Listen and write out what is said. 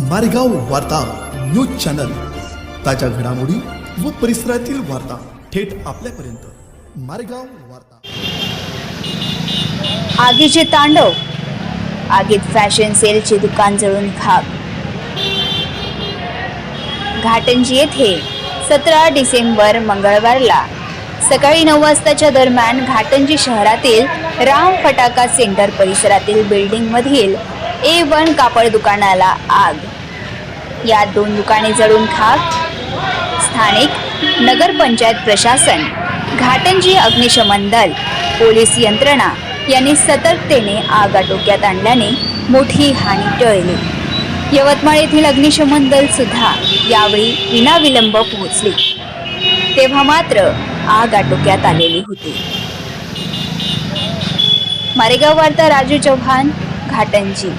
मारेगाव वार्ता news channel. ताज्या घडामोडी व परिसरातील वार्ता थेट आपल्यापर्यंत. मारेगाव वार्ता. आगीचे तांडव. आगीत फॅशन सेलचे दुकान जळून खाक. घाटंजी येथे सतरा डिसेंबर मंगळवारला सकाळी नऊ वाजताच्या दरम्यान घाटंजी शहरातील राम फटाका सेंटर परिसरातील बिल्डिंगमधील ए वन कापड दुकानाला आग. यात दोन दुकाने जळून खाक. स्थानिक नगरपंचायत प्रशासन घाटंजी अग्निशमन दल पोलीस यंत्रणा यांनी सतर्कतेने आग आटोक्यात आणल्याने मोठी हानी टळली. यवतमाळ येथील अग्निशमन दल सुद्धा यावेळी विनाविलंब पोहोचले. तेव्हा मात्र आग आटोक्यात आलेली होती. मारेगाव वार्ता राजू चव्हाण घाटांची